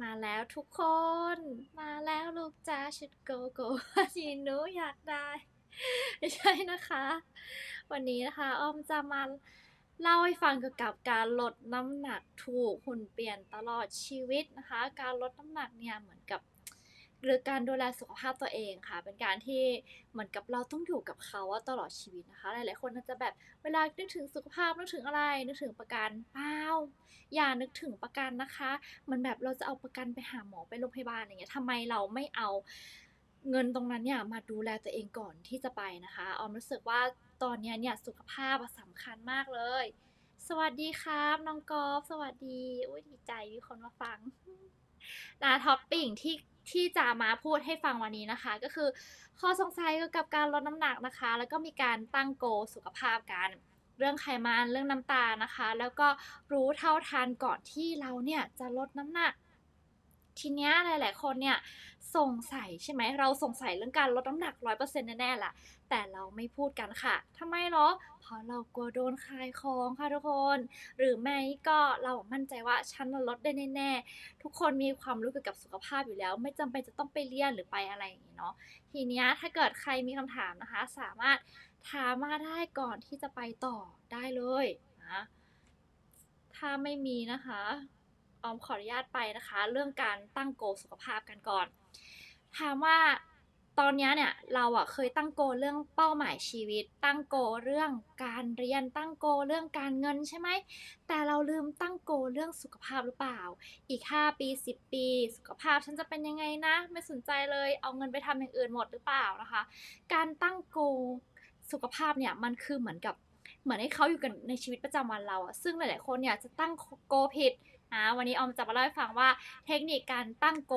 มาแล้วทุกคน มาแล้วลูกจ้าชุดโกโก้ที่หนูอยากได้ ไม่ใช่นะคะ วันนี้นะคะ อ้อมจะมาเล่าให้ฟังเกี่ยวกับการลดน้ำหนักถูกหุ่นเปลี่ยนตลอดชีวิตนะคะ การลดน้ำหนักเนี่ยเหมือนกับ หรือการดูแลสุขภาพตัวเองค่ะ เป็นการที่เหมือนกับเราต้องอยู่กับเขาอะตลอดชีวิตนะคะ หลายๆคนอาจจะแบบเวลานึกถึงสุขภาพนึกถึงอะไร นึกถึงประกันเปล่าอย่านึกถึงประกันนะคะ มันแบบเราจะเอาประกันไปหาหมอไปโรงพยาบาลอะไรเงี้ยทำไมเราไม่เอาเงินตรงนั้นเนี่ยมาดูแลตัวเองก่อนที่จะไปนะคะออมรู้สึกว่าตอนนี้เนี่ยสุขภาพอะสำคัญมากเลย สวัสดีครับน้องกอล์ฟสวัสดีอุ้ยดีใจมีคนมาฟังนะท็อปปิ้งที่ ที่จะมาพูดให้ฟังวันนี้นะคะ ก็คือข้อสงสัยเกี่ยวกับการลดน้ำหนักนะคะ แล้วก็มีการตั้งโกสุขภาพกันเรื่องไขมันเรื่องน้ำตาลนะคะ แล้วก็รู้เท่าทานก่อนที่เราเนี่ยจะลดน้ำหนัก ทีเนี้ยหลาย ๆ คนเนี่ยสงสัยใช่ไหมเราสงสัยเรื่องการลดน้ำหนักร้อยเปอร์เซ็นต์แน่ๆล่ะ แต่เราไม่พูดกันค่ะทำไมเหรอเพราะเรากลัวโดนขายของค่ะทุกคน หรือไม่ก็เรามั่นใจว่าฉันน่ะลดได้แน่ๆทุกคนมีความรู้เกี่ยวกับสุขภาพอยู่แล้ว ไม่จำเป็นจะต้องไปเรียนหรือไปอะไรอย่างนี้เนาะทีเนี้ยถ้าเกิดใครมีคำถามนะคะ สามารถถามมาได้ก่อนที่จะไปต่อได้เลยนะถ้าไม่มีนะคะ ออมขออนุญาตไปนะคะ เรื่องการตั้งโกสุขภาพกันก่อน ถามว่าตอนนี้เนี่ยเราอะเคยตั้งโกเรื่องเป้าหมายชีวิต ตั้งโกเรื่องการเรียนตั้งโกเรื่องการเงินใช่ไหมแต่เราลืมตั้งโกเรื่องสุขภาพหรือเปล่า อีก 5 ปี 10 ปี สุขภาพฉันจะเป็นยังไงนะ ไม่สนใจเลยเอาเงินไปทำอย่างอื่นหมดหรือเปล่านะคะ การตั้งโกสุขภาพเนี่ยมันคือเหมือนกับเหมือนให้เขาอยู่กันในชีวิตประจำวันเราอะซึ่งหลาย ๆ คนเนี่ยจะตั้งโกผิดะวันนี้ออมจะมาเล่าให้ฟังว่าเทคนิคการตั้งโก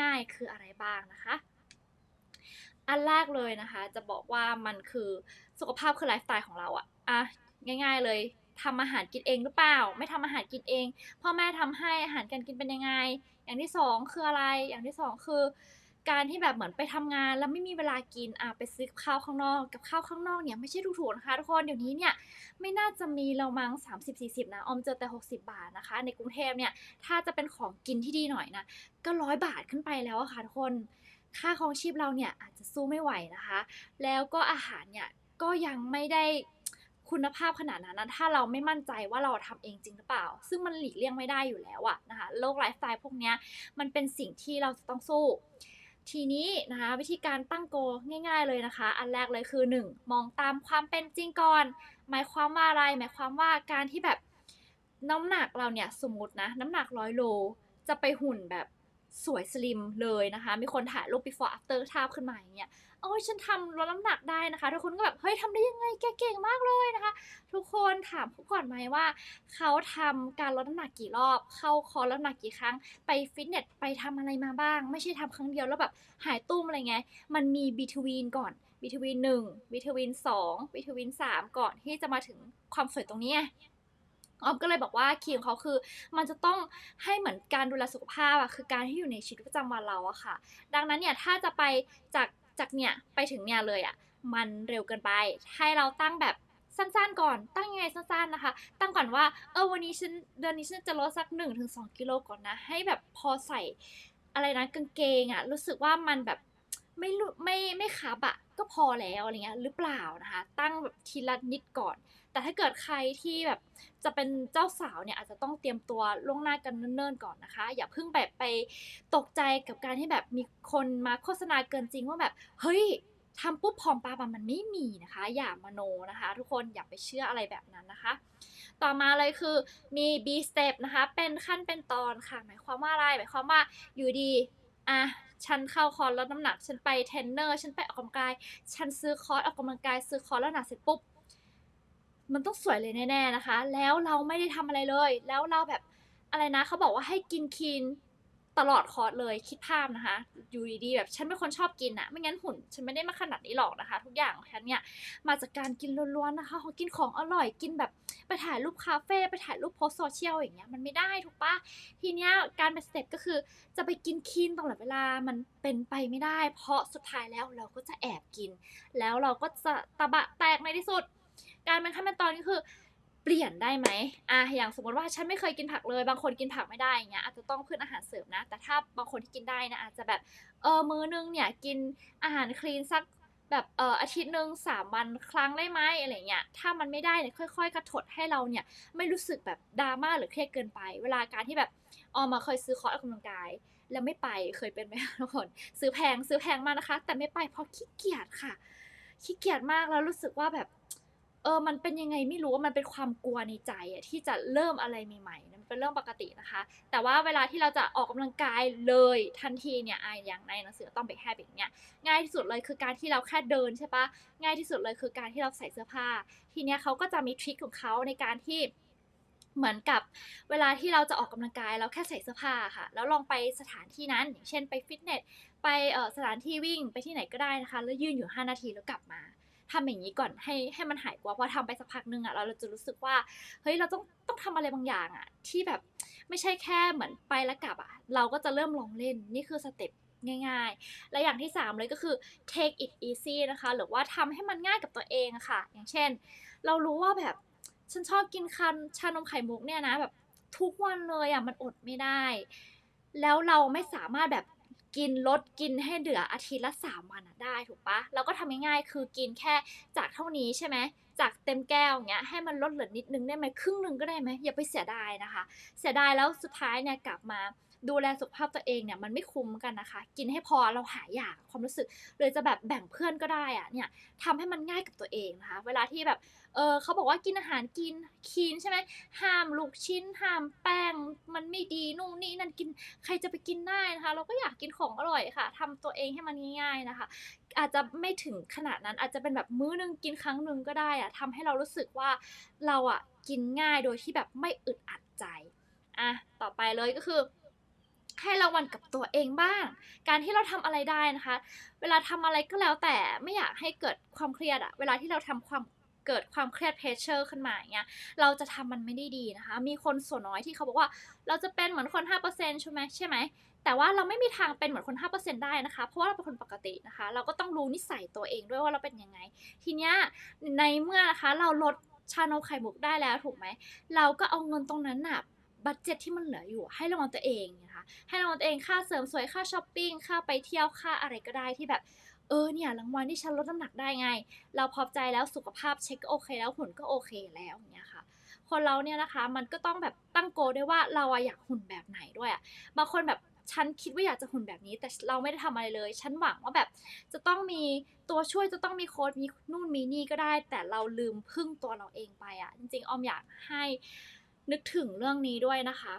ง่าย ๆ คืออะไรบ้างนะคะ อันแรกเลยนะคะ จะบอกว่ามันคือสุขภาพคือไลฟ์สไตล์ของเราอะอะง่าย ๆเลยทำอาหารกินเองหรือเปล่า ไม่ทำอาหารกินเองพ่อแม่ทำให้อาหารการกินเป็นยังไง อย่างที่สองคืออะไร อย่างที่สองคือ การที่แบบเหมือนไปทำงาน แล้วไม่มีเวลากินอะไปซื้อข้าวข้างนอก กับข้าวข้างนอกเนี่ยไม่ใช่ถูกๆนะคะทุกคนเดี๋ยวนี้เนี่ยไม่น่าจะมีเรามั้ง30-40นะออมเจอแต่ 60 บาทนะคะ ในกรุงเทพเนี่ยถ้าจะเป็นของกินที่ดีหน่อยนะก็ร้อยบาทขึ้นไปแล้วอะค่ะทุกคนค่าครองชีพเราเนี่ยอาจจะสู้ไม่ไหวนะคะ แล้วก็อาหารเนี่ยก็ยังไม่ได้คุณภาพขนาดนั้นนะถ้าเราไม่มั่นใจว่าเราทำเองจริงหรือเปล่า ซึ่งมันหลีกเลี่ยงไม่ได้อยู่แล้วอะนะคะ โลกไลฟ์สไตล์พวกเนี้ยมันเป็นสิ่งที่เราจะต้องสู้ ทีนี้นะคะวิธีการตั้งโกง่าย ๆเลยนะคะ อันแรกเลยคือ 1 มองตามความเป็นจริงก่อน หมายความว่าอะไร หมายความว่าการที่แบบน้ำหนักเราเนี่ยสมมตินะน้ำหนักร้อยโล จะไปหุ่นแบบสวยสลิมเลยนะคะ มีคนถ่ายรูป before after ทาบขึ้นมาอย่างเงี้ย อ้ยฉันทำลดน้ำหนักได้นะคะทุกคนก็แบบเฮ้ยทำได้ยังไงแกเก่งมากเลยนะคะ ทุกคนถามเขาก่อนไหมว่า เขาทำการลดน้ำหนักกี่รอบ เข้าคอลดน้ำหนักกี่ครั้ง ไปฟิตเนสไปทำอะไรมาบ้าง ไม่ใช่ทำครั้งเดียวแล้วแบบหายตุ้มอะไรไงมันมี between ก่อน between 1 between 2 between 3ก่อนที่จะมาถึงความสวยตรงนี้ออมก็เลยบอกว่าคีย์ของเขาคือมันจะต้องให้เหมือนการดูแลสุขภาพอะคือการที่อยู่ในชีวิตประจำวันเราอะค่ะ ดังนั้นเนี่ยถ้าจะไปจาก จากเนี่ยไปถึงเนี่ยเลยอะมันเร็วเกินไป ให้เราตั้งแบบสั้นๆก่อน ตั้งยังไงสั้นๆนะคะ ตั้งก่อนว่า เออวันนี้ฉันเดือนนี้ฉันจะลดสัก 1-2 กิโลก่อนนะ ให้แบบพอใส่อะไรนะกางเกงอะรู้สึกว่ามันแบบ ไม่ไม่ไม่คับอะก็พอแล้วอะไรเงี้ยหรือเปล่านะคะ ตั้งแบบทีละนิดก่อน แต่ถ้าเกิดใครที่แบบจะเป็นเจ้าสาวเนี่ยอาจจะต้องเตรียมตัวล่วงหน้ากันเนิ่นๆก่อนนะคะ อย่าเพิ่งแบบไปตกใจกับการที่แบบมีคนมาโฆษณาเกินจริงว่าแบบ เฮ้ยทำปุ๊บผอมปลาปมันไม่มีนะคะ อย่ามโนนะคะ ทุกคนอย่าไปเชื่ออะไรแบบนั้นนะคะ ต่อมาเลยคือมี B step นะคะ เป็นขั้นเป็นตอนค่ะ หมายความว่าอะไรหมายความว่าอยู่ดีอะ ฉันเข้าคอร์สลดน้ำหนัก ฉันไปเทรนเนอร์ฉันไปออกกำลังกาย ฉันซื้อคอร์สออกกำลังกาย ซื้อคอร์สแล้วหนักเสร็จปุ๊บมันต้องสวยเลยแน่ๆนะคะ แล้วเราไม่ได้ทำอะไรเลย แล้วเราแบบอะไรนะเขาบอกว่าให้กินคีน ตลอดคอร์สเลยคิดภาพนะคะอยู่ดีๆแบบฉันเป็นคนชอบกินอะไม่งั้นหุ่น ฉันไม่ได้มาขนาดนี้หรอกนะคะ ทุกอย่างของฉันเนี่ยมาจากการกินล้วนๆนะคะเขากินของอร่อยกินแบบไปถ่ายรูปคาเฟ่ไปถ่ายรูปโพสโซเชียลอย่างเงี้ยมันไม่ได้ถูกปะทีเนี้ยการเป็นสเต็ปก็คือจะไปกินคีนตลอดเวลามันเป็นไปไม่ได้ เพราะสุดท้ายแล้วเราก็จะแอบกิน แล้วเราก็จะตะบะแตกในที่สุด การเป็นขั้นเป็นตอนก็คือ เปลี่ยนได้ไหมอะอย่างสมมติว่าฉันไม่เคยกินผักเลย บางคนกินผักไม่ได้อย่างเงี้ยอาจจะต้องเพึ่งอาหารเสริมนะ แต่ถ้าบางคนที่กินได้นะอาจจะแบบเออมื้อนึงเนี่ยกินอาหารคลีนสักแบบเอออาทิตย์หนึ่งสามวันครั้งได้ไหมอะไรเงี้ยถ้ามันไม่ได้เนี่ยค่อย ๆ กระถดให้เราเนี่ยไม่รู้สึกแบบดราม่าหรือเครียดเกินไป เวลาการที่แบบออมมาเคยซื้อคอร์สออกกำลังกาย แล้วไม่ไปเคยเป็นไหมทุกคนซื้อแพงซื้อแพงมากนะคะ แต่ไม่ไปเพราะขี้เกียจค่ะขี้เกียจมากแล้วรู้สึกว่าแบบ เออ มันเป็นยังไงไม่รู้ว่ามันเป็นความกลัวในใจอะที่จะเริ่มอะไรใหม่ๆมันเป็นเรื่องปกตินะคะ แต่ว่าเวลาที่เราจะออกกำลังกายเลยทันทีเนี่ยไออย่างในหนังสือต้องเบรกแฮบิตเนี่ยง่ายที่สุดเลยคือการที่เราแค่เดินใช่ปะง่ายที่สุดเลยคือการที่เราใส่เสื้อผ้า ทีเนี้ยเขาก็จะมีทริคของเขาในการที่เหมือนกับเวลาที่เราจะออกกำลังกายเราแค่ใส่เสื้อผ้าค่ะ แล้วลองไปสถานที่นั้นอย่างเช่นไปฟิตเนสไปสถานที่วิ่งไปที่ไหนก็ได้นะคะ แล้วยืนอยู่ 5 นาทีแล้วกลับมา ทำอย่างนี้ก่อนให้ให้มันหายกลัวพอทำไปสักพักนึงอะเราเราจะรู้สึกว่าเฮ้ยเราต้องต้องทำอะไรบางอย่างอะที่แบบไม่ใช่แค่เหมือนไปแล้วกลับอะเราก็จะเริ่มลองเล่นนี่คือสเต็ปง่ายๆ และอย่างที่ 3 เลยก็คือ take it easy นะคะ หรือว่าทำให้มันง่ายกับตัวเองอะค่ะ อย่างเช่น เรารู้ว่าแบบ ฉันชอบกินคันชานมไข่มุกเนี่ยนะแบบทุกวันเลยอะมันอดไม่ได้ แล้วเราไม่สามารถแบบ กินลดกินให้เหลืออาทิตย์ละสามวันอะได้ถูกปะเราก็ทำง่ายๆคือกินแค่จากเท่านี้ใช่ไหมจากเต็มแก้วอย่างเงี้ยให้มันลดเหลือนิดนึงได้ไหมครึ่งหนึ่งก็ได้ไหมอย่าไปเสียดายนะคะ เสียดายแล้วสุดท้ายเนี่ยกลับมา ดูแลสุขภาพตัวเองเนี่ยมันไม่คุ้มกันนะคะ กินให้พอเราหายอยากความรู้สึกเลยจะแบบแบ่งเพื่อนก็ได้อะเนี่ยทำให้มันง่ายกับตัวเองนะคะ เวลาที่แบบเออเขาบอกว่ากินอาหารกินคีนใช่ไหมห้ามลูกชิ้นห้ามแป้งมันไม่ดีนู่นนี่นั่นกินใครจะไปกินได้นะคะ เราก็อยากกินของอร่อยค่ะทำตัวเองให้มันง่ายๆนะคะ อาจจะไม่ถึงขนาดนั้นอาจจะเป็นแบบมื้อนึงกินครั้งหนึ่งก็ได้อะทำให้เรารู้สึกว่าเราอะกินง่ายโดยที่แบบไม่อึดอัดใจอะต่อไปเลยก็คือ ให้รางวัลกับตัวเองบ้าง การที่เราทำอะไรได้นะคะ เวลาทำอะไรก็แล้วแต่ไม่อยากให้เกิดความเครียดอะเวลาที่เราทำความเกิดความเครียดเพรสเชอร์ขึ้นมาอย่างเงี้ย เราจะทำมันไม่ได้ดีนะคะ มีคนส่วนน้อยที่เขาบอกว่าเราจะเป็นเหมือนคน 5%ใช่ไหมใช่ไหม แต่ว่าเราไม่มีทางเป็นเหมือนคน 5%ได้นะคะ เพราะว่าเราเป็นคนปกตินะคะ เราก็ต้องรู้นิสัยตัวเองด้วยว่าเราเป็นยังไง ทีเนี้ยในเมื่อนะคะเราลดชานมไข่มุกได้แล้วถูกไหม เราก็เอาเงินตรงนั้นน่ะ บัตเจ็ตที่มันเหลืออยู่ให้รางวัลตัวเองนะคะให้รางวัลตัวเองค่าเสริมสวยค่าช้อปปิ้งค่าไปเที่ยวค่าอะไรก็ได้ที่แบบเออเนี่ยรางวัลที่ฉันลดน้ำหนักได้ไง เราพอใจแล้วสุขภาพเช็คก็โอเคแล้วหุ่นก็โอเคแล้วอย่างเงี้ยค่ะ คนเราเนี่ยนะคะมันก็ต้องแบบตั้งโกด้วยว่าเราอะอยากหุ่นแบบไหนด้วยอะบางคนแบบฉันคิดว่าอยากจะหุ่นแบบนี้ แต่เราไม่ได้ทำอะไรเลย ฉันหวังว่าแบบจะต้องมีตัวช่วยจะต้องมีโค้ดมีนู่นมีนี่ก็ได้ แต่เราลืมพึ่งตัวเราเองไปอะจริงๆออมอยากให้ นึกถึงเรื่องนี้ด้วยนะคะ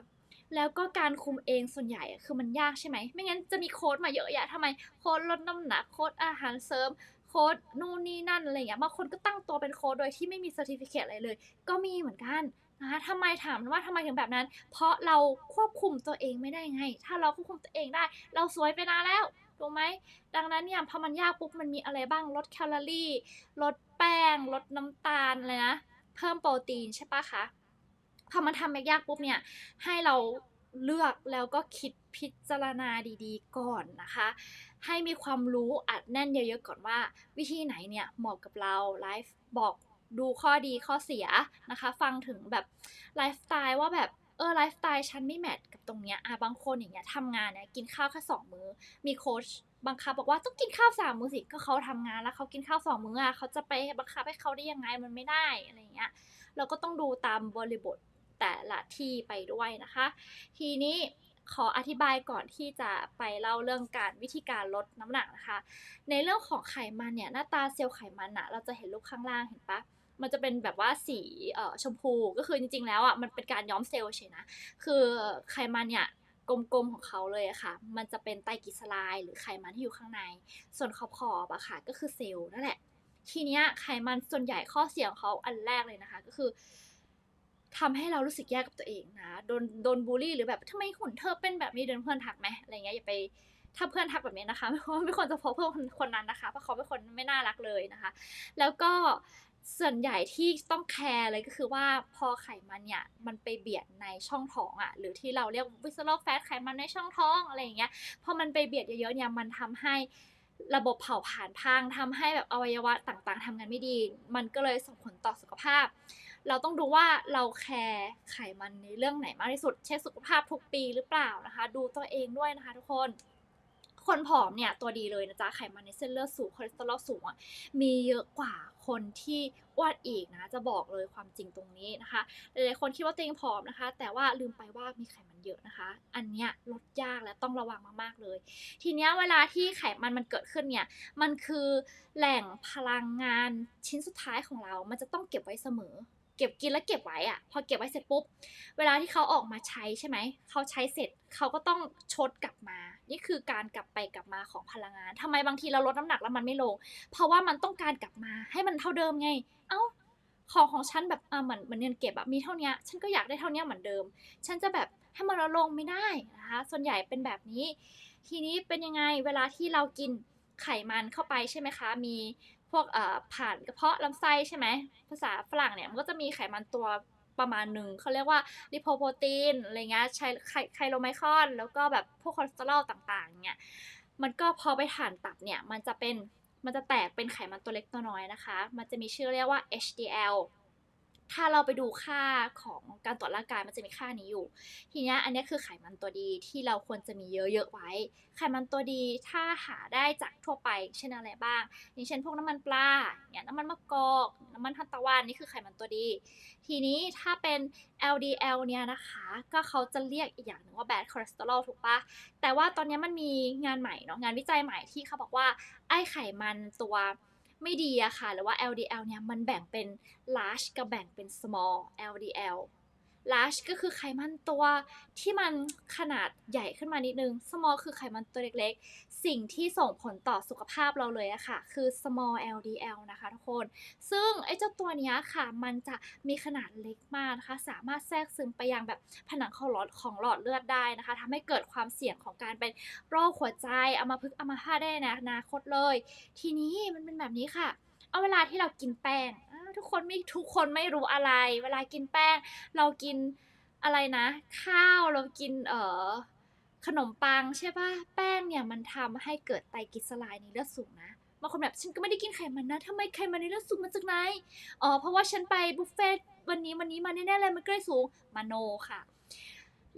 แล้วก็การคุมเองส่วนใหญ่คือมันยากใช่ไหม ไม่งั้นจะมีโค้ดมาเยอะแยะทำไมโค้ดลดน้ำหนักโค้ดอาหารเสริมโค้ดนู่นนี่นั่นอะไรอย่างเงี้ยบางคนก็ตั้งตัวเป็นโค้ดโดยที่ไม่มีเซอร์ติฟิเคตอะไรเลย ก็มีเหมือนกันนะคะทำไมถามว่าทำไมถึงแบบนั้น เพราะเราควบคุมตัวเองไม่ได้ไง ถ้าเราควบคุมตัวเองได้ เราสวยไปนานแล้วถูกไหมดังนั้นเนี่ยพอมันยากปุ๊บมันมีอะไรบ้างลดแคลอรี่ ลดแป้ง ลดน้ำตาลอะไรนะ เพิ่มโปรตีนใช่ปะคะ พอมันทำยากๆปุ๊บเนี่ยให้เราเลือกแล้วก็คิดพิจารณาดีๆ ก่อนนะคะ ให้มีความรู้อัดแน่นเยอะๆก่อนว่า วิธีไหนเนี่ยเหมาะกับเราไลฟ์บอกดูข้อดีข้อเสียนะคะ ฟังถึงแบบไลฟ์สไตล์ว่าแบบเออไลฟ์สไตล์ฉันไม่แมทกับตรงเนี้ยอะบางคนอย่างเงี้ยทำงานเนี่ยกินข้าวแค่สองมื้อ มีโค้ชบังคับบอกว่าต้องกินข้าวสามมื้อสิก็เขาทำงานแล้วเขากินข้าวสองมื้ออะเขาจะไปบังคับให้เขาได้ยังไงมันไม่ได้อะไรเงี้ยเราก็ต้องดูตามบริบท แต่ละที่ไปด้วยนะคะ ทีนี้ขออธิบายก่อนที่จะไปเล่าเรื่องการวิธีการลดน้ำหนักนะคะ ในเรื่องของไขมันเนี่ยหน้าตาเซลล์ไขมันอะเราจะเห็นรูปข้างล่างเห็นปะมันจะเป็นแบบว่าสีชมพูก็คือจริงๆ แล้วอะมันเป็นการย้อมเซลล์เฉยนะ คือไขมันเนี่ยกลมๆของเขาเลยอะค่ะ มันจะเป็นไตรกลีเซอไรด์หรือไขมันที่อยู่ข้างใน ส่วนขอบๆอะค่ะ ก็คือเซลล์นั่นแหละ ทีเนี้ยไขมันส่วนใหญ่ข้อเสียของเขาอันแรกเลยนะคะ ก็คือ ทำให้เรารู้สึกแย่กับตัวเองนะ โดนโดนบูลลี่หรือแบบทำไมหุ่นเธอเป็นแบบนี้เดินเพื่อนทักไหมอะไรเงี้ยอย่าไปถ้าเพื่อนทักแบบนี้นะคะไม่ควรไม่ควรจะพบเพื่อนคนนั้นนะคะเพราะเขาเป็นคนไม่น่ารักเลยนะคะ แล้วก็ส่วนใหญ่ที่ต้องแคร์เลยก็คือว่าพอไขมันเนี่ยมันไปเบียดในช่องท้องอะ่ะหรือที่เราเรียกวิสโลแฟตไขมันในช่องท้องอะไรอย่างเงี้ยพอมันไปเบียดเยอะๆเนี่ยมันทำให้ระบบเผาผลาญพังทำให้แบบอวัยวะต่างๆทำงานไม่ดี มันก็เลยส่งผลต่อสุขภาพ เราต้องดูว่าเราแคร์ไขมันในเรื่องไหนมากที่สุด เช็คสุขภาพทุกปีหรือเปล่านะคะ ดูตัวเองด้วยนะคะทุกคน คนผอมเนี่ยตัวดีเลยนะจ๊ะ ไขมันในเส้นเลือดสูงคอเลสเตอรอลสูงอะมีเยอะกว่าคนที่อ้วนอีกนะ จะบอกเลยความจริงตรงนี้นะคะ หลายๆคนคิดว่าตัวเองผอมนะคะ แต่ว่าลืมไปว่ามีไขมันเยอะนะคะ อันเนี้ยลดยากและต้องระวังมากๆเลย ทีเนี้ยเวลาที่ไขมันมันเกิดขึ้นเนี่ย มันคือแหล่งพลังงานชิ้นสุดท้ายของเรา มันจะต้องเก็บไว้เสมอ เก็บกินแล้วเก็บไว้อะพอเก็บไว้เสร็จปุ๊บ เวลาที่เขาออกมาใช้ใช่ไหม เขาใช้เสร็จเขาก็ต้องชดกลับมา นี่คือการกลับไปกลับมาของพลังงานทำไมบางทีเราลดน้ำหนักแล้วมันไม่ลง เพราะว่ามันต้องการกลับมาให้มันเท่าเดิมไง เอ้า ของของฉันแบบอ่าเหมือนเหมือนเงินเก็บอะมีเท่านี้ ฉันก็อยากได้เท่านี้เหมือนเดิม ฉันจะแบบให้มันลดลงไม่ได้นะคะ ส่วนใหญ่เป็นแบบนี้ ทีนี้เป็นยังไง เวลาที่เรากินไขมันเข้าไปใช่ไหมคะ มี พวกผ่านกระเพาะลำไส้ใช่ไหมภาษาฝรั่งเนี่ยมันก็จะมีไขมันตัวประมาณหนึ่งเขาเรียกว่าลิโพโปรตีนอะไรเงี้ยไชไคไคโลไมคอน แล้วก็แบบพวกคอเลสเตอรอลต่างๆเนี่ยมันก็พอไปผ่านตับเนี่ยมันจะเป็นมันจะแตกเป็นไขมันตัวเล็กตัวน้อยนะคะ มันจะมีชื่อเรียกว่า HDL ถ้าเราไปดูค่าของการตรวจร่างกายมันจะมีค่านี้อยู่ ทีนี้อันนี้คือไขมันตัวดีที่เราควรจะมีเยอะๆไว้ ไขมันตัวดีถ้าหาได้จากทั่วไป เช่นอะไรบ้าง อย่างเช่นพวกน้ำมันปลาเนี่ยน้ำมันมะกอกน้ำมันทานตะวันนี่คือไขมันตัวดี ทีนี้ถ้าเป็น LDL เนี่ยนะคะ ก็เขาจะเรียกอีกอย่างหนึ่งว่า bad cholesterol ถูกปะแต่ว่าตอนนี้มันมีงานใหม่เนาะงานวิจัยใหม่ที่เขาบอกว่าไอ้ไขมันตัว ไม่ดีอะค่ะ หรือว่า LDL เนี่ยมันแบ่งเป็น large กับแบ่งเป็น small LDL large ก็คือไขมันตัวที่มันขนาดใหญ่ขึ้นมานิดนึง small คือไขมันตัวเล็ก สิ่งที่ส่งผลต่อสุขภาพเราเลยอะค่ะ คือ small LDL นะคะทุกคน ซึ่งไอ้เจ้าตัวเนี้ยค่ะ มันจะมีขนาดเล็กมากนะคะ สามารถแทรกซึมไปยังแบบผนังของหลอดของหลอดเลือดได้นะคะทำให้เกิดความเสี่ยงของการเป็นโรคหัวใจอัมาพฤกอัมาพาตได้ในอนาคตเลย ทีนี้มันเป็นแบบนี้ค่ะเอาเวลาที่เรากินแป้งทุกคนไม่ทุกคนไม่รู้อะไร เวลากินแป้ง เรากินอะไรนะ ข้าวเรากินเอ่อ ขนมปังใช่ปะแป้งเนี่ยมันทำให้เกิดไตรกลีเซอไรด์ในเลือดสูงนะบางคนแบบฉันก็ไม่ได้กินไขมันนะทำไมไขมันในเลือดสูงมาจากไหนอ๋อเพราะว่าฉันไปบุฟเฟ่ต์วันนี้วันนี้มาแน่ๆเลยมันก็เลยสูงมาโนค่ะ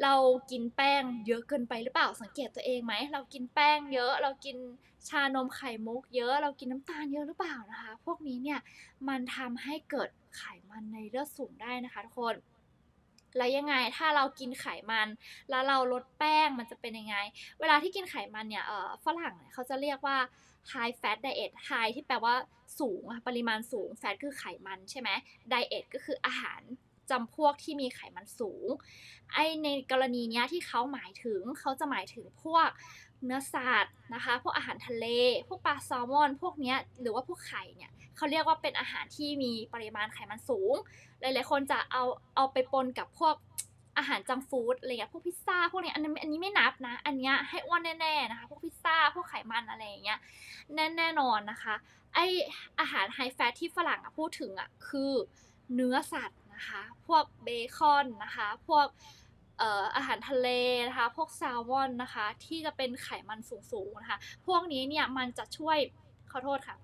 เรากินแป้งเยอะเกินไปหรือเปล่าสังเกตตัวเองไหมเรากินแป้งเยอะเรากินชานมไข่มุกเยอะ เรากินน้ำตาลเยอะหรือเปล่านะคะ พวกนี้เนี่ยมันทำให้เกิดไขมันในเลือดสูงได้นะคะทุกคน แล้วยังไงถ้าเรากินไขมัน แล้วเราลดแป้งมันจะเป็นยังไง เวลาที่กินไขมันเนี่ยเออฝรั่งเนี่ยเขาจะเรียกว่า high fat diet high ที่แปลว่าสูงปริมาณสูง fat คือไขมันใช่ไหม diet ก็คืออาหารจำพวกที่มีไขมันสูง ไอในกรณีเนี้ยที่เขาหมายถึงเขาจะหมายถึงพวก เนื้อสัตว์นะคะ พวกอาหารทะเล พวกปลาแซลมอน พวกเนี้ยหรือว่าพวกไข่เนี่ยเขาเรียกว่าเป็นอาหารที่มีปริมาณไขมันสูง หลายๆคนจะเอาเอาไปปนกับพวกอาหารจังฟู้ดอะไรเงี้ยพวกพิซซ่าพวกเนี้ยอันนี้อันนี้ไม่นับนะ อันเนี้ยให้อ้วนแน่ๆนะคะ พวกพิซซ่าพวกไขมันอะไรอย่างเงี้ยแน่แน่นอนนะคะ ไออาหารไฮแฟตที่ฝรั่งอะพูดถึงอะคือเนื้อสัตว์นะคะ พวกเบคอนนะคะ พวก อาหารทะเลนะคะ พวกแซลมอนนะคะ ที่จะเป็นไขมันสูงๆนะคะ พวกนี้เนี่ยมันจะช่วยขอโทษค่ะ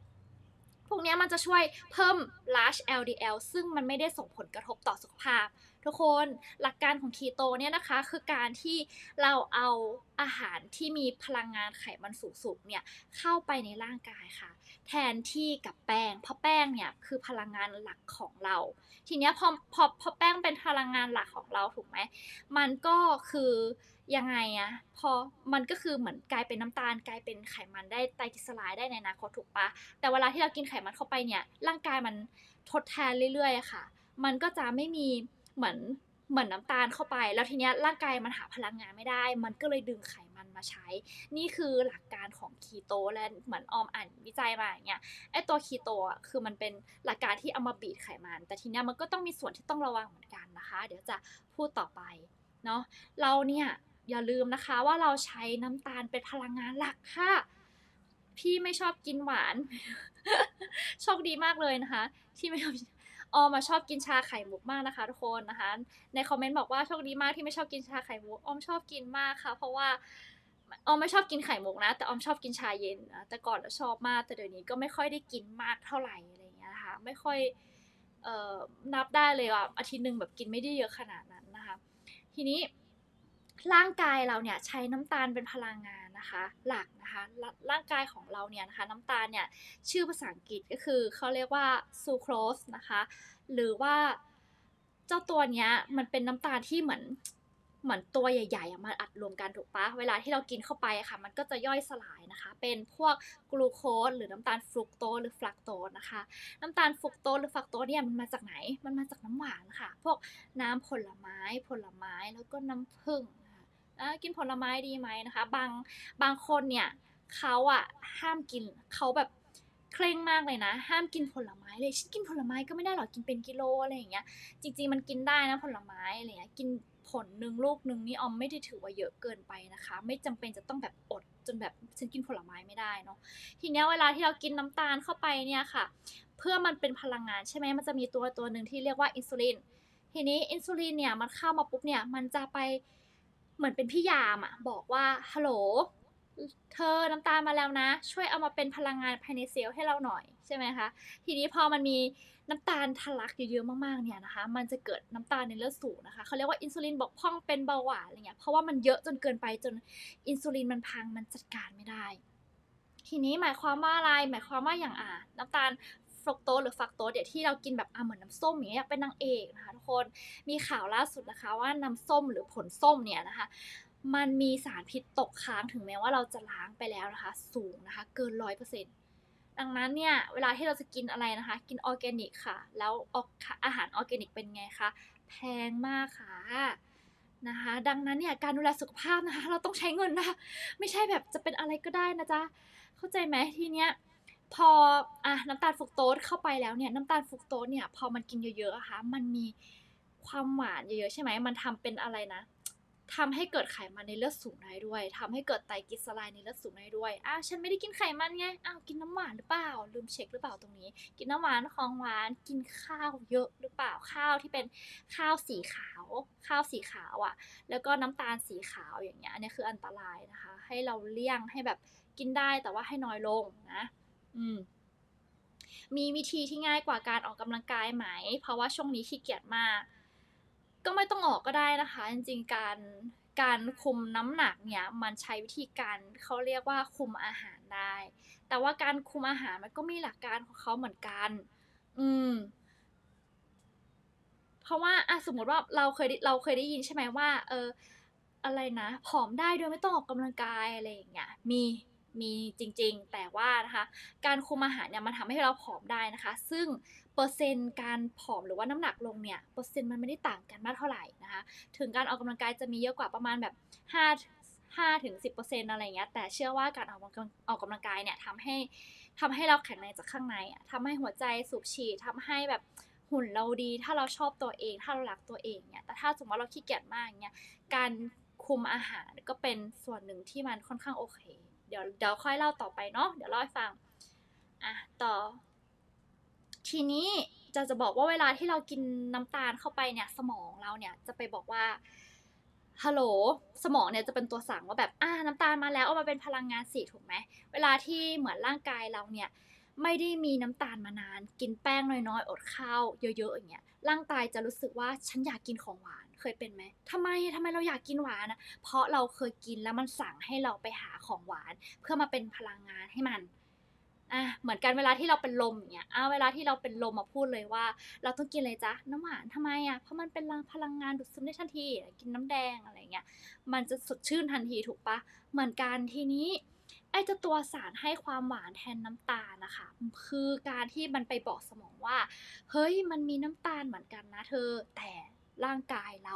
พวกนี้มันจะช่วยเพิ่ม large LDL ซึ่งมันไม่ได้ส่งผลกระทบต่อสุขภาพ ทุกคนหลักการของคีโตเนี่ยนะคะคือการที่เราเอาอาหารที่มีพลังงานไขมันสูงๆเนี่ยเข้าไปในร่างกายค่ะ แทนที่กับแป้ง เพราะแป้งเนี่ยคือพลังงานหลักของเรา ทีเนี้ยพอพอพอแป้งเป็นพลังงานหลักของเราถูกไหมมันก็คือยังไงอะพอมันก็คือเหมือนกลายเป็นน้ำตาลกลายเป็นไขมันได้ไตรกลีเซอได้ในอนาคตถูกปะแต่เวลาที่เรากินไขมันเข้าไปเนี่ยร่างกายมันทดแทนเรื่อยๆค่ะ มันก็จะไม่มี เหมือนเหมือนน้ำตาลเข้าไป แล้วทีเนี้ยร่างกายมันหาพลังงานไม่ได้ มันก็เลยดึงไขมันมาใช้ นี่คือหลักการของคีโตและเหมือนออมอ่านวิจัยมาอย่างเงี้ยไอตัวคีโตอะคือมันเป็นหลักการที่เอามาบีทไขมัน แต่ทีเนี้ยมันก็ต้องมีส่วนที่ต้องระวังเหมือนกันนะคะ เดี๋ยวจะพูดต่อไปเนาะเราเนี่ยอย่าลืมนะคะว่าเราใช้น้ำตาลเป็นพลังงานหลักค่ะ พี่ไม่ชอบกินหวาน โชคดีมากเลยนะคะ ที่ไม่ชอบ ออมมาชอบกินชาไข่มุกมากนะคะทุกคนนะคะ ในคอมเมนต์บอกว่าโชคดีมากที่ไม่ชอบกินชาไข่มุกออมชอบกินมากค่ะ เพราะว่าออมไม่ชอบกินไข่มุกนะ แต่ออมชอบกินชาเย็นนะแต่ก่อนชอบมากแต่เดี๋ยวนี้ก็ไม่ค่อยได้กินมากเท่าไหร่อะไรอย่างเงี้ยนะคะไม่ค่อยเอ่อนับได้เลยว่าอาทิตย์หนึ่งแบบกินไม่ได้เยอะขนาดนั้นนะคะ ทีนี้ร่างกายเราเนี่ยใช้น้ำตาลเป็นพลังงาน นะคะหลักนะคะรร่างกายของเราเนี่ยนะคะน้ำตาลเนี่ยชื่อภาษาอังกฤษก็คือเขาเรียกว่าซูโครสนะคะหรือว่าเจ้าตัวเนี้ยมันเป็นน้ำตาลที่เหมือนเหมือนตัวใหญ่ๆมาอัดรวมกันถูกปะเวลาที่เรากินเข้าไปะค่ะ มันก็จะย่อยสลายนะคะ เป็นพวกกลูโคสหรือน้ำตาลฟรุกโตหรือฟลักโตนะคะ น้ำตาลฟรุกโตหรือฟลักโตเนี่ยมันมาจากไหน มันมาจากน้ำหวานค่ะ พวกน้ำผลไม้ ผลไม้แล้วก็น้ำผึ้ง กินผลไม้ดีไหมนะคะ บางบางคนเนี่ยเขาอะห้ามกินเขาแบบเคร่งมากเลยนะ ห้ามกินผลไม้เลยฉันกินผลไม้ก็ไม่ได้หรอกกินเป็นกิโลอะไรอย่างเงี้ย จริง ๆ มันกินได้นะผลไม้อะไรเงี้ยกินผลหนึ่งลูกหนึ่งนี่ออมไม่ได้ถือว่าเยอะเกินไปนะคะ ไม่จำเป็นจะต้องแบบอดจนแบบฉันกินผลไม้ไม่ได้เนาะทีเนี้ยเวลาที่เรากินน้ำตาลเข้าไปเนี่ยค่ะ เพื่อมันเป็นพลังงานใช่ไหมมันจะมีตัวตัวหนึ่งที่เรียกว่าอินซูลินทีนี้อินซูลินเนี่ยมันเข้ามาปุ๊บเนี่ยมันจะไป เหมือนเป็นพี่ยามอะบอกว่าฮัลโหลเธอน้ำตาลมาแล้วนะ ช่วยเอามาเป็นพลังงานภายในเซลล์ให้เราหน่อยใช่ไหมคะทีนี้พอมันมีน้ำตาลทะลักเยอะๆมากๆเนี่ยนะคะ มันจะเกิดน้ำตาลในเลือดสูงนะคะเขาเรียกว่าอินซูลินบกพร่องเป็นเบาหวานอะไรเงี้ยเพราะว่ามันเยอะจนเกินไปจนอินซูลินมันพังมันจัดการไม่ได้ ทีนี้หมายความว่าอะไรหมายความว่าอย่างอ่าน้ำตาล ฟรกโตสหรือฟักโตสเดี๋ยวที่เรากินแบบอ่าเหมือนน้ำส้มอย่างเงี้ยเป็นนางเอกนะคะทุกคนมีข่าวล่าสุดนะคะว่าน้ำส้มหรือผลส้มเนี่ยนะคะมันมีสารพิษตกค้างถึงแม้ว่าเราจะล้างไปแล้วนะคะ สูงนะคะ เกินร้อยเปอร์เซ็นต์ดังนั้นเนี่ยเวลาที่เราจะกินอะไรนะคะ กินออร์แกนิกค่ะ แล้วอาหารออร์แกนิกเป็นไงคะแพงมากค่ะนะคะ ดังนั้นเนี่ยการดูแลสุขภาพนะคะ เราต้องใช้เงินนะ ไม่ใช่แบบจะเป็นอะไรก็ได้นะจ๊ะเข้าใจไหมทีเนี้ย พออะน้ำตาลฟรุกโตสเข้าไปแล้วเนี่ยน้ำตาลฟรุกโตสเนี่ยพอมันกินเยอะๆอะคะมันมีความหวานเยอะๆใช่ไหมมันทำเป็นอะไรนะทำให้เกิดไขมันในเลือดสูงได้ด้วยทำให้เกิดไตรกลีเซอไรด์ในเลือดสูงได้ด้วย อ้าว ฉันไม่ได้กินไขมันไง อ้าว กินน้ำหวานหรือเปล่า ลืมเช็คหรือเปล่าตรงนี้ กินน้ำหวานของหวาน กินข้าวเยอะหรือเปล่า ข้าวที่เป็นข้าวสีขาว ข้าวสีขาวอะ่ะ แล้วก็น้ำตาลสีขาวอย่างเงี้ย อันนี้คืออันตรายนะคะ ให้เราเลี่ยงให้แบบกินได้แต่ว่าให้น้อยลงนะ อืมมีวิธีที่ง่ายกว่าการออกกำลังกายไหม เพราะว่าช่วงนี้ขี้เกียจมาก ก็ไม่ต้องออกก็ได้นะคะ จริงๆการการคุมน้ำหนักเนี่ยมันใช้วิธีการเขาเรียกว่าคุมอาหารได้ แต่ว่าการคุมอาหารมันก็มีหลักการของเขาเหมือนกัน อืม เพราะว่าอะสมมติว่าเราเคยเราเคยได้ยินใช่ไหมว่า เอออะไรนะผอมได้โดยไม่ต้องออกกำลังกายอะไรอย่างเงี้ยมี มีจริงๆ แต่ว่านะคะ การคุมอาหารเนี่ยมันทำให้เราผอมได้นะคะ ซึ่งเปอร์เซ็นต์การผอมหรือว่าน้ำหนักลงเนี่ยเปอร์เซ็นต์มันไม่ได้ต่างกันมากเท่าไหร่นะคะ ถึงการออกกำลังกายจะมีเยอะกว่าประมาณแบบ5 5ถึง10%อะไรเงี้ยแต่เชื่อว่าการออกกำลังออกกำลังกายเนี่ยทำให้ทำให้เราแข็งแรงจากข้างในทำให้หัวใจสูบฉีดทำให้แบบหุ่นเราดี ถ้าเราชอบตัวเอง ถ้าเรารักตัวเองเนี่ยแต่ถ้าสมมติว่าเราขี้เกียจมากเนี่ยการคุมอาหารก็เป็นส่วนหนึ่งที่มันค่อนข้างโอเค เดี๋ยวเดี๋ยวค่อยเล่าต่อไปเนาะเดี๋ยวเล่าให้ฟังอะต่อ ทีนี้จะจะบอกว่าเวลาที่เรากินน้ำตาลเข้าไปเนี่ยสมองเราเนี่ยจะไปบอกว่าฮัลโหลสมองเนี่ยจะเป็นตัวสั่งว่าแบบอ่าน้ำตาลมาแล้วเอามาเป็นพลังงานสิถูกไหมเวลาที่เหมือนร่างกายเราเนี่ยไม่ได้มีน้ำตาลมานาน กินแป้งน้อยๆอดข้าวเยอะๆอย่างเงี้ยร่างกายจะรู้สึกว่าฉันอยากกินของหวาน เคยเป็นไหมทำไมทำไมเราอยากกินหวานนะเพราะเราเคยกินแล้วมันสั่งให้เราไปหาของหวาน เพื่อมาเป็นพลังงานให้มันอะเหมือนกันเวลาที่เราเป็นลมอย่างเงี้ยอะเวลาที่เราเป็นลมมาพูดเลยว่า เราต้องกินเลยจ้ะน้ำหวานทำไมอะเพราะมันเป็นพลังงานดูดซึมได้ทันทีกินน้ำแดงอะไรเงี้ยมันจะสดชื่นทันทีถูกปะเหมือนกันทีนี้ไอ้เจ้าตัวสารให้ความหวานแทนน้ำตาลนะคะ คือการที่มันไปบอกสมองว่า เฮ้ยมันมีน้ำตาลเหมือนกันนะเธอแต่ ร่างกายเรา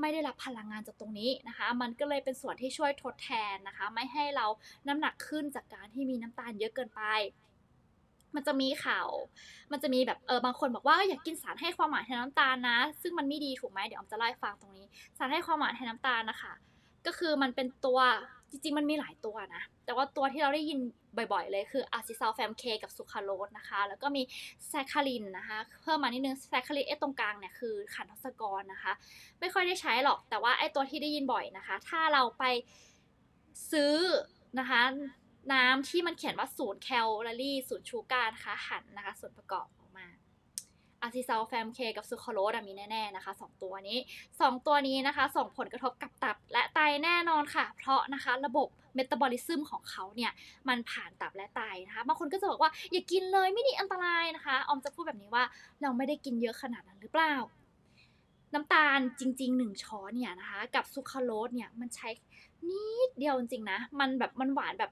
ไม่ได้รับพลังงานจากตรงนี้นะคะ มันก็เลยเป็นส่วนที่ช่วยทดแทนนะคะ ไม่ให้เราน้ำหนักขึ้นจากการที่มีน้ำตาลเยอะเกินไป มันจะมีข่าว มันจะมีแบบเออบางคนบอกว่าอยากกินสารให้ความหวานแทนน้ำตาลนะ ซึ่งมันไม่ดีถูกไหมเดี๋ยวอมจะเล่าให้ฟังตรงนี้ สารให้ความหวานแทนน้ำตาลนะคะ ก็คือมันเป็นตัวจริงๆ มันมีหลายตัวนะ แต่ว่าตัวที่เราได้ยิน บ่อยๆ เลยคืออาซิซาลแฟมเคกับสุคาโรสนะคะ แล้วก็มีแซคคารินนะคะ เพิ่มมานิดนึงแซคคารินไอ้ตรงกลางเนี่ยคือขันทศกรนะคะ ไม่ค่อยได้ใช้หรอก แต่ว่าไอ้ตัวที่ได้ยินบ่อยนะคะ ถ้าเราไปซื้อนะคะน้ำที่มันเขียนว่าศูนย์แคลอรี่ศูนย์ชูการ์นะคะหันนะคะส่วนประกอบ อาอะซิซาลแฟมเคกับซูคราโรสมีแน่ๆนะคะสองตัวนี้สองตัวนี้นะคะ ส่งผลกระทบกับตับและไตแน่นอนค่ะ เพราะนะคะระบบเมตาบอลิซึมของเขาเนี่ย มันผ่านตับและไตนะคะบางคนก็จะบอกว่าอย่ากินเลยไม่ดีอันตรายนะคะ ออมจะพูดแบบนี้ว่าเราไม่ได้กินเยอะขนาดนั้นหรือเปล่า น้ำตาลจริงๆหนึ่งช้อนเนี่ยนะคะ กับซูคราโรสเนี่ยมันใช้นิดเดียวจริงๆนะ มันแบบมันหวานแบบ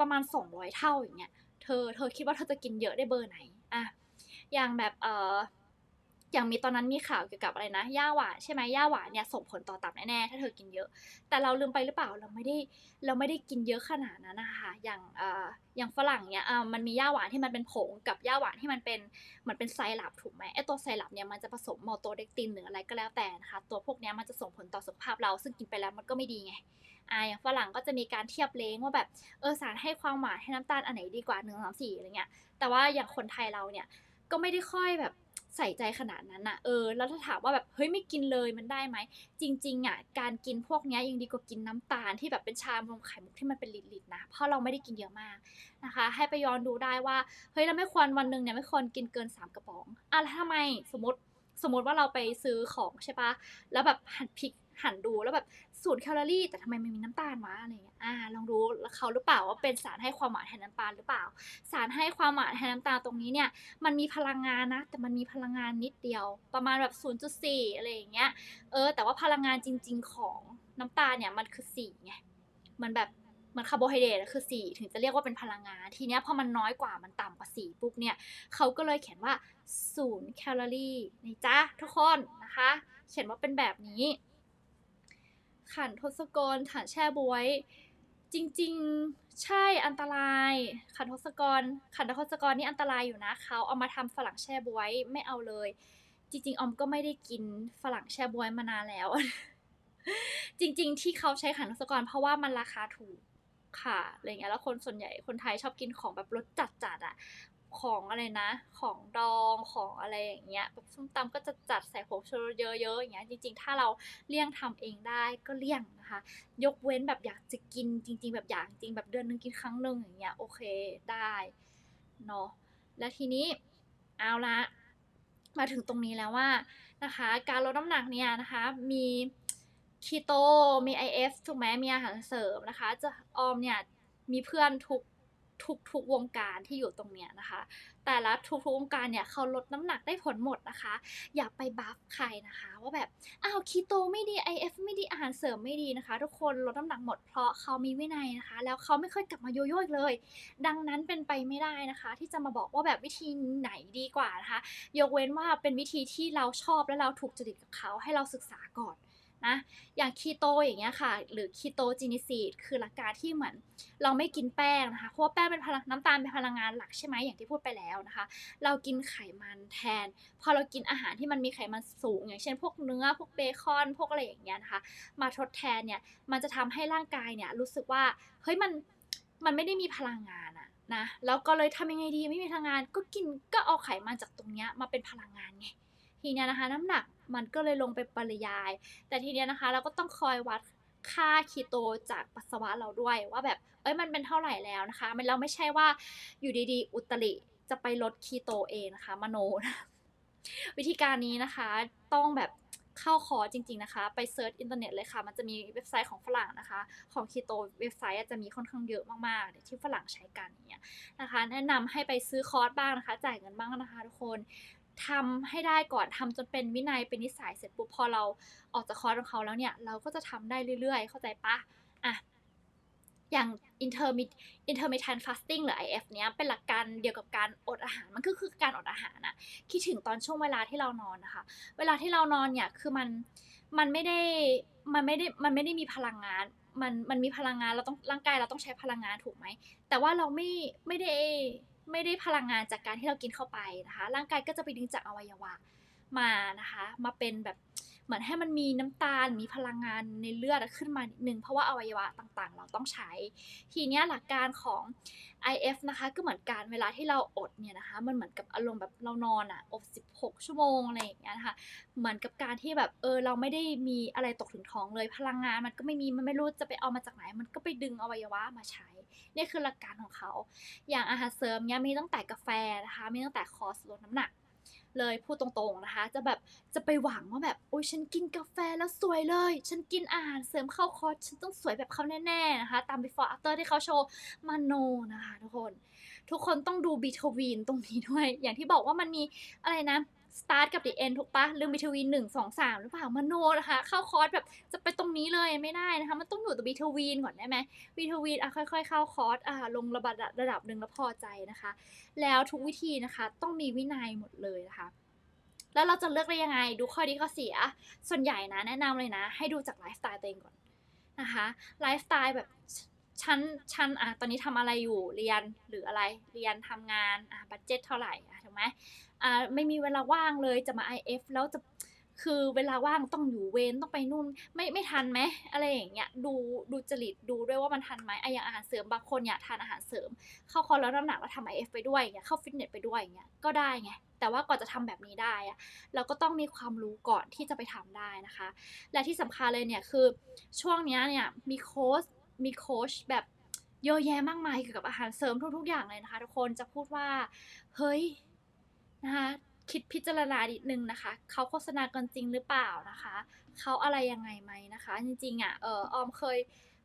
ประมาณ 200 เท่าอย่างเงี้ยเธอเธอคิดว่าเธอจะกินเยอะได้เบอร์ไหนอะ อย่างแบบเอออย่างมีตอนนั้นมีข่าวเกี่ยวกับอะไรนะย่าหวานใช่ไหมย่าหวานเนี่ยส่งผลต่อตับแน่ๆถ้าเธอกินเยอะ แต่เราลืมไปหรือเปล่าเราไม่ได้เราไม่ได้กินเยอะขนาดนั้นนะคะอย่างเอ่ออย่างฝรั่งเนี่ยอ่ามันมีย่าหวานที่มันเป็นผงกับย่าหวานที่มันเป็นเหมือนเป็นไซรัปถูกไหมไอตัวไซรัปเนี่ยมันจะผสมมอลโตเดกตินหรืออะไรก็แล้วแต่นะคะตัวพวกเนี้ยมันจะส่งผลต่อสุขภาพเราซึ่งกินไปแล้วมันก็ไม่ดีไงอ่าอย่างฝรั่งก็จะมีการเทียบเลงว่าแบบเออสารให้ความหวานให้น้ำตาลอันไหนดีกว่าหนึ่งสามสี่อะไรเงี้ยแต่ว่าอย่างคนไทยเราเนี่ย ก็ไม่ได้ค่อยแบบใส่ใจขนาดนั้นอะเออ แล้วถ้าถามว่าแบบเฮ้ยไม่กินเลยมันได้ไหม จริง ๆอะการกินพวกเนี้ยยังดีกว่ากินน้ำตาลที่แบบเป็นชามนมไข่มุกที่มันเป็นลิตรๆนะ เพราะเราไม่ได้กินเยอะมากนะคะ ให้ไปย้อนดูได้ว่าเฮ้ยเราไม่ควรวันหนึ่งเนี่ยไม่ควรกินเกิน 3 กระป๋องอะแล้วทำไมสมมติสมมติว่าเราไปซื้อของใช่ปะแล้วแบบหั่นพริก หันดูแล้วแบบสูตรแคลอรี่ แต่ทำไมมันมีน้ำตาลวะอะไรเงี้ยอ่าลองดูเขาหรือเปล่าว่าเป็นสารให้ความหวานแทนน้ำตาลหรือเปล่า สารให้ความหวานแทนน้ำตาลตรงนี้เนี่ยมันมีพลังงานนะ แต่มันมีพลังงานนิดเดียว ประมาณแบบ 0.4 อะไรอย่างเงี้ยเออแต่ว่าพลังงานจริง ๆ ของน้ำตาลเนี่ยมันคือ4ไงมันแบบมันคาร์โบไฮเดรตคือ 4 ถึงจะเรียกว่าเป็นพลังงาน ทีเนี้ยพอมันน้อยกว่ามันต่ำกว่า 4 ปุ๊บเนี่ยเขาก็เลยเขียนว่า0แคลอรี่นี่จ้าทุกคนนะคะ เขียนว่าเป็นแบบนี้ ขันทศกรขันแช่บวย จริงๆใช่อันตราย ขันทศกร ขันทศกรนี่อันตรายอยู่นะเขาเอามาทำฝรั่งแช่บวยไม่เอาเลย จริง ๆ ออมก็ไม่ได้กินฝรั่งแช่บวยมานานแล้ว จริง ๆ ที่เขาใช้ขันทศกร เพราะว่ามันราคาถูกค่ะอะไรเงี้ยแล้วคนส่วนใหญ่คนไทยชอบกินของแบบรสจัดๆอะ ของอะไรนะ ของดองของอะไรอย่างเงี้ยแบบส้มตำก็จะจัดใส่ผงชูรสเยอะๆอย่างเงี้ยจริง ๆ ถ้าเราเลี่ยงทำเองได้ก็เลี่ยงนะคะ ยกเว้นแบบอยากจะกินจริง ๆ แบบอยากจริงแบบเดือนนึงกินครั้งหนึ่งอย่างเงี้ยโอเคได้เนาะแล้วทีนี้เอาละมาถึงตรงนี้แล้วว่านะคะ การลดน้ำหนักเนี่ยนะคะมีคีโตมี IF ถูกไหมมีอาหารเสริมนะคะ จะออมเนี่ยมีเพื่อนทุก ทุกทุกวงการที่อยู่ตรงเนี้ยนะคะ แต่ละทุกทุกวงการเนี่ยเขาลดน้ำหนักได้ผลหมดนะคะ อย่าไปบัฟใครนะคะ ว่าแบบอ้าวคีโตไม่ดี IF ไม่ดีอาหารเสริมไม่ดีนะคะ ทุกคนลดน้ำหนักหมดเพราะเขามีวินัยนะคะ แล้วเขาไม่เคยกลับมาโยโย่อีกเลย ดังนั้นเป็นไปไม่ได้นะคะ ที่จะมาบอกว่าแบบวิธีไหนดีกว่านะคะ ยกเว้นว่าเป็นวิธีที่เราชอบและเราถูกจริตกับเขาให้เราศึกษาก่อน นะ อย่างคีโตอย่างเงี้ยค่ะ หรือคีโตจินิซีดคือหลักการที่เหมือนเราไม่กินแป้งนะคะ เพราะแป้งเป็นพลังน้ำตาลเป็นพลังงานหลักใช่ไหมอย่างที่พูดไปแล้วนะคะ เรากินไขมันแทน พอเรากินอาหารที่มันมีไขมันสูง อย่างเช่น พวกเนื้อ พวกเบคอน พวกอะไรอย่างเงี้ยนะคะ มาทดแทนเนี่ย มันจะทำให้ร่างกายเนี่ยรู้สึกว่า เฮ้ยมัน มันไม่ได้มีพลังงานอะนะ แล้วก็เลยทำยังไงดี ไม่มีพลังงาน ก็กิน ก็เอาไขมันจากตรงเนี้ยมาเป็นพลังงานไง ทีเนี้ยนะคะ น้ำหนัก มันก็เลยลงไปปริยาย แต่ทีเนี้ยนะคะ เราก็ต้องคอยวัดค่าคีโตจากปัสสาวะเราด้วยว่าแบบ เอ้ยมันเป็นเท่าไหร่แล้วนะคะ มันเราไม่ใช่ว่าอยู่ดีๆ อุตริจะไปลดคีโตเองนะคะ มโนนะวิธีการนี้นะคะต้องแบบเข้าคอจริง ๆนะคะ ไปเซิร์ชอินเทอร์เน็ตเลยค่ะ มันจะมีเว็บไซต์ของฝรั่งนะคะ ของคีโตเว็บไซต์จะมีค่อนข้างเยอะมากๆที่ฝรั่งใช้กันเงี้ยนะคะ แนะนำให้ไปซื้อคอร์สบ้างนะคะ จ่ายเงินบ้างนะคะทุกคน ทำให้ได้ก่อนทำจนเป็นวินัยเป็นนิสัยเสร็จปุ๊บพอเราออกจากคอร์สของเขาแล้วเนี่ย เราก็จะทำได้เรื่อยๆ เข้าใจปะอะอย่าง intermit intermittent fasting หรือ IF เนี้ยเป็นหลักการเดียวกับการอดอาหารมันก็คือการอดอาหารอะคิดถึงตอนช่วงเวลาที่เรานอนนะคะ เวลาที่เรานอนเนี่ยคือมันมันไม่ได้มันไม่ได้มันไม่ได้มีพลังงาน มันมันมีพลังงานเราต้องร่างกายเราต้องใช้พลังงานถูกไหมแต่ว่าเราไม่ไม่ได้ ไม่ได้พลังงานจากการที่เรากินเข้าไปนะคะ ร่างกายก็จะไปดึงจากอวัยวะมานะคะ มาเป็นแบบ เหมือนให้มันมีน้ำตาลมีพลังงานในเลือดขึ้นมานิดนึงเพราะว่าอวัยวะต่างๆ เราต้องใช้ ทีนี้หลักการของ IF นะคะก็เหมือนกันเวลาที่เราอดเนี่ยนะคะ มันเหมือนกับอารมณ์แบบเรานอนอะอด 16 ชั่วโมงอะไรอย่างเงี้ยนะคะเหมือนกับการที่แบบเออเราไม่ได้มีอะไรตกถึงท้องเลย พลังงานมันก็ไม่มีมันไม่รู้จะไปเอามาจากไหน มันก็ไปดึงอวัยวะมาใช้นี่คือหลักการของเขา อย่างอาหารเสริมเนี่ยมีตั้งแต่กาแฟนะคะมีตั้งแต่คอร์สลดน้ำหนัก เลยพูดตรงๆนะคะ จะแบบจะไปหวังว่าแบบโอ้ยฉันกินกาแฟแล้วสวยเลย ฉันกินอาหารเสริมเข้าคอร์สฉันต้องสวยแบบเขาแน่ๆนะคะ ตาม before after ที่เขาโชว์มาโนนะคะทุกคน ทุกคนต้องดูบีทวีนตรงนี้ด้วย อย่างที่บอกว่ามันมีอะไรนะ start กับ the end ถูกปะลืม between หนึ่งสองสามหรือเปล่ามโนนะคะ เข้าคอร์สแบบจะไปตรงนี้เลยไม่ได้นะคะ มันต้องอยู่ตัว between ก่อนได้ไหม between อะค่อย ๆ เข้าคอร์สอะลงระดับระดับหนึ่งแล้วพอใจนะคะ แล้วทุกวิธีนะคะต้องมีวินัยหมดเลยนะคะแล้วเราจะเลือกได้ยังไง ดูข้อดีข้อเสีย ส่วนใหญ่นะแนะนำเลยนะ ให้ดูจากไลฟ์สไตล์ตัวเองก่อนนะคะไลฟ์สไตล์แบบฉันฉันอะตอนนี้ทำอะไรอยู่เรียนหรืออะไรเรียนทำงานอะบัตเจ็ตเท่าไหร่ ไหมอ่าไม่มีเวลาว่างเลยจะมา IF แล้วจะคือเวลาว่างต้องอยู่เวรต้องไปนู่นไม่ไม่ทันไหมอะไรอย่างเงี้ยดูดูจริตดูด้วยว่ามันทันไหมไออย่างอาหารเสริมบางคนอยากทานอาหารเสริม เข้าคอร์สแล้วน้ำหนักแล้วทำ IF ไปด้วยอย่างเงี้ยเข้าฟิตเนสไปด้วยอย่างเงี้ยก็ได้ไงแต่ว่าก่อนจะทำแบบนี้ได้อะเราก็ต้องมีความรู้ก่อนที่จะไปทำได้นะคะ และที่สำคัญเลยเนี่ยคือช่วงเนี้ยเนี่ยมีโค้ชมีโค้ชแบบเยอะแยะมากมายเกี่ยวกับอาหารเสริมทุกๆอย่างเลยนะคะ ทุกคนจะพูดว่าเฮ้ย นะคะคิดพิจารณาดิดนึงนะคะ เขาโฆษณากันจริงหรือเปล่านะคะ เขาอะไรยังไงไหมนะคะ จริงๆอะเออออมเคย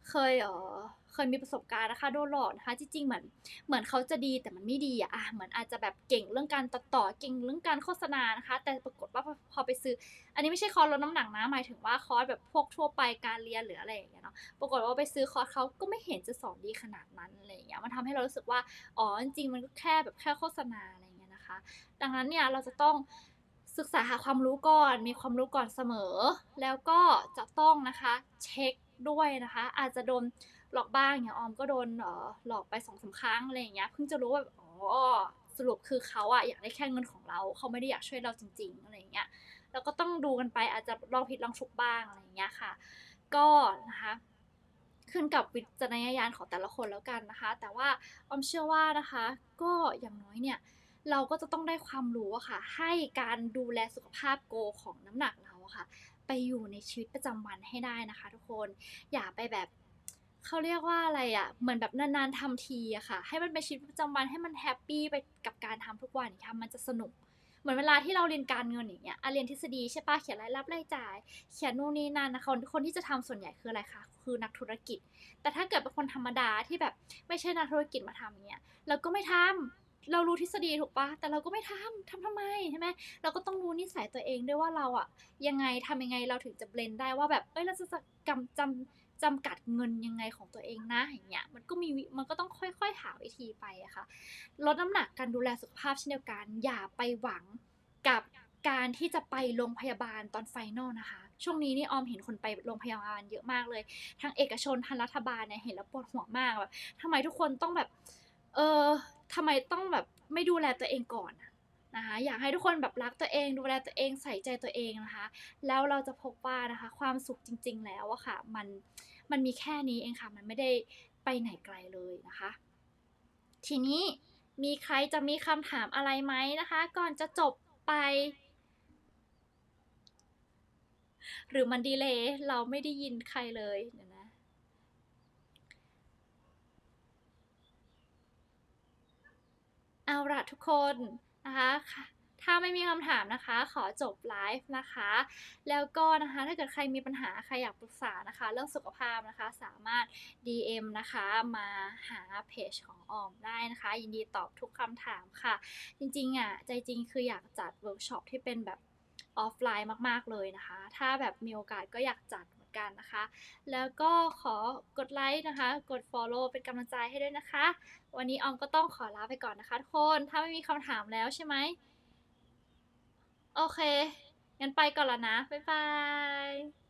เคยเออเคยมีประสบการณ์นะคะโดนหลอกนะคะจริงๆเหมือนเหมือนเขาจะดีแต่มันไม่ดีอะอะเหมือนอาจจะแบบเก่งเรื่องการตัดต่อเก่งเรื่องการโฆษณานะคะ แต่ปรากฏว่าพอไปซื้อ อันนี้ไม่ใช่คอร์สลดน้ำหนักนะหมายถึงว่าคอร์สแบบพวกทั่วไปการเรียนหรืออะไรอย่างเงี้ยเนาะปรากฏว่าไปซื้อคอร์สเขาก็ไม่เห็นจะสอนดีขนาดนั้นอะไรอย่างเงี้ยมันทำให้เรารู้สึกว่าอ๋อจริงๆมันก็แค่แบบแค่โฆษณาอะไระดังนั้นเนี่ยเราจะต้องศึกษาหาความรู้ก่อน มีความรู้ก่อนเสมอ แล้วก็จะต้องนะคะเช็คด้วยนะคะ อาจจะโดนหลอกบ้างอย่างออมก็โดนหลอกไปสองสาครั้งอะไรอย่างเงี้ยเพิ่งจะรู้ว่าอ๋อสรุปคือเขาอะอยากได้แค่เงินของเรา เขาไม่ได้อยากช่วยเราจริง ๆอะไรอย่างเงี้ยแล้วก็ต้องดูกันไปอาจจะลองผิดลองถูกบ้างอะไรอย่างเงี้ยค่ะ ก็นะคะขึ้นกับวิจารณญาณของแต่ละคนแล้วกันนะคะ แต่ว่าออมเชื่อว่านะคะ ก็อย่างน้อยเนี่ย เราก็จะต้องได้ความรู้อะค่ะ ให้การดูแลสุขภาพโกของน้ำหนักเราอะค่ะ ไปอยู่ในชีวิตประจำวันให้ได้นะคะ ทุกคนอย่าไปแบบเขาเรียกว่าอะไรอะเหมือนแบบนานๆทำทีอะค่ะ ให้มันเป็นชีวิตประจำวันให้มันแฮปปี้ไปกับการทำทุกวันค่ะมันจะสนุก เหมือนเวลาที่เราเรียนการเงินอย่างเงี้ยเรียนทฤษฎีใช่ปะเขียนรายรับรายจ่าย เขียนนู่นนี่นั่นนะคะคนคนที่จะทำส่วนใหญ่คืออะไรคะ คือนักธุรกิจ แต่ถ้าเกิดเป็นคนธรรมดาที่แบบไม่ใช่นักธุรกิจมาทำอย่างเงี้ย เราก็ไม่ทำ เรารู้ทฤษฎีถูกปะแต่เราก็ไม่ทำทำทำไมใช่ไหมเราก็ต้องรู้นิสัยตัวเองด้วยว่าเราอะยังไงทำยังไงเราถึงจะเบลนได้ว่าแบบเอ้ยเราจะกำจำจำกัดเงินยังไงของตัวเองนะอย่างเงี้ยมันก็มีมันก็ต้องค่อยๆหาวิธีไปอะค่ะลดน้ำหนักการดูแลสุขภาพเช่นเดียวกัน อย่าไปหวังกับการที่จะไปโรงพยาบาลตอนไฟนอลนะคะ ช่วงนี้นี่ออมเห็นคนไปโรงพยาบาลเยอะมากเลย ทั้งเอกชนทั้งรัฐบาลเนี่ยเห็นแล้วปวดหัวมากแบบทำไมทุกคนต้องแบบ เออทำไมต้องแบบไม่ดูแลตัวเองก่อนนะคะอยากให้ทุกคนแบบรักตัวเองดูแลตัวเองใส่ใจตัวเองนะคะ แล้วเราจะพบว่านะคะ ความสุขจริง ๆ แล้วอะค่ะ มันมันมีแค่นี้เองค่ะ มันไม่ได้ไปไหนไกลเลยนะคะ ทีนี้มีใครจะมีคำถามอะไรไหมนะคะ ก่อนจะจบไป หรือมันดีเลยเราไม่ได้ยินใครเลยเดี๋ยวนะ เอาละทุกคนนะคะถ้าไม่มีคำถามนะคะ ขอจบไลฟ์นะคะ แล้วก็นะคะถ้าเกิดใครมีปัญหาใครอยากปรึกษานะคะ เรื่องสุขภาพนะคะสามารถ DM นะคะมาหาเพจของออมได้นะคะ ยินดีตอบทุกคำถามค่ะ จริงๆอะใจจริงคืออยากจัดเวิร์กช็อปที่เป็นแบบออฟไลน์มากๆเลยนะคะ ถ้าแบบมีโอกาสก็อยากจัด กันนะคะ แล้วก็ขอกดไลค์นะคะ กด follow เป็นกำลังใจให้ด้วยนะคะ วันนี้ออมก็ต้องขอลาไปก่อนนะคะทุกคน ถ้าไม่มีคำถามแล้วใช่ไหม โอเค งั้นไปก่อนแล้วนะ บ๊ายบาย